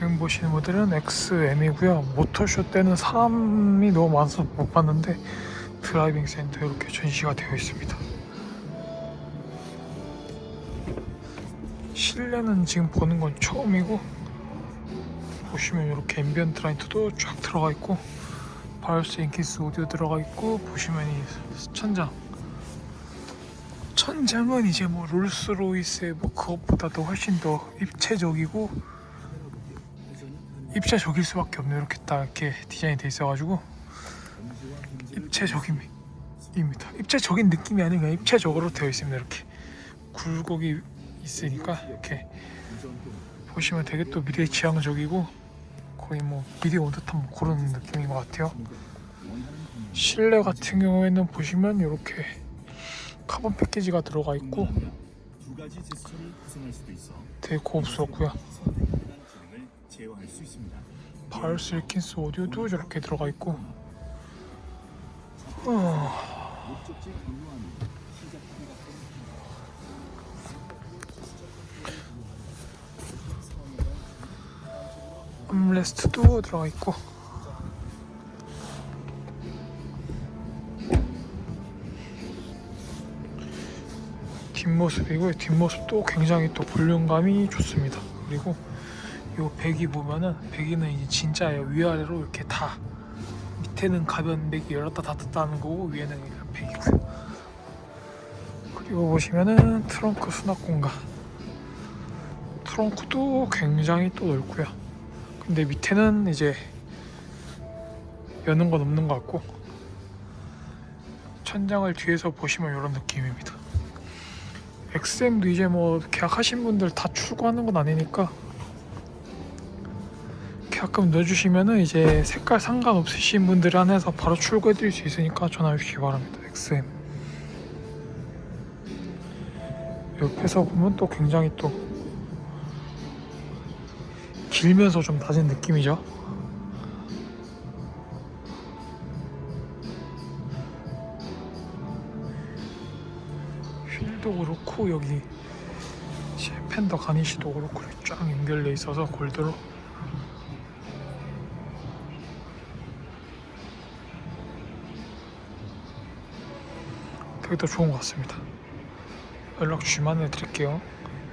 지금 보시는 모델은 XM이고요. 모터쇼 때는 사람이 너무 많아서 못 봤는데 드라이빙 센터 이렇게 전시가 되어 있습니다. 실내는 지금 보는 건 처음이고 보시면 이렇게 앰비언트 라이트도 쫙 들어가 있고 바이오스 인키스 오디오 들어가 있고 보시면 이 천장 천장은 이제 뭐 롤스로이스의 뭐 그것보다도 훨씬 더 입체적이고 입체적일 수밖에 없네요. 이렇게 딱 이렇게 디자인이 돼 있어가지고. 입체적입니다. 입체적인 느낌이 아니라 그냥 입체적으로 되어 있습니다. 이렇게 굴곡이 있으니까 이렇게 보시면 되게 또 미래 지향적이고 거의 뭐 미래 온 듯한 뭐 그런 느낌인 것 같아요. 실내 같은 경우에는 보시면 이렇게 카본 패키지가 들어가 있고 되게 고급스럽고요 제어할 수 있습니다. 바이오스 일킨스 오디오도 저렇게 들어가 있고. 어, 목적지 암레스트도 들어가 있고. 뒷모습이고요 뒷모습도 굉장히 또 볼륨감이 좋습니다. 그리고 요 배기 보면은 배기는 이제 진짜예요. 위아래로 이렇게 다 밑에는 가변 배기 열었다 닫았다 하는 거고 위에는 배기고요 그리고 보시면은 트렁크 수납 공간. 트렁크도 굉장히 또 넓고요. 근데 밑에는 이제 여는 건 없는 것 같고 천장을 뒤에서 보시면 이런 느낌입니다. XM도 이제 뭐 계약하신 분들 다 출고하는 건 아니니까 계약금 넣어주시면은 이제 색깔 상관없으신 분들 안에서 바로 출고해드릴 수 있으니까 전화 주시기 바랍니다. XM 옆에서 보면 또 굉장히 또 길면서 좀 낮은 느낌이죠. 휠도 그렇고 여기 펜더 가니시도 그렇고 쫙 연결돼 있어서 골드로 되게 더 좋은 것 같습니다. 연락 주시면 해드릴게요.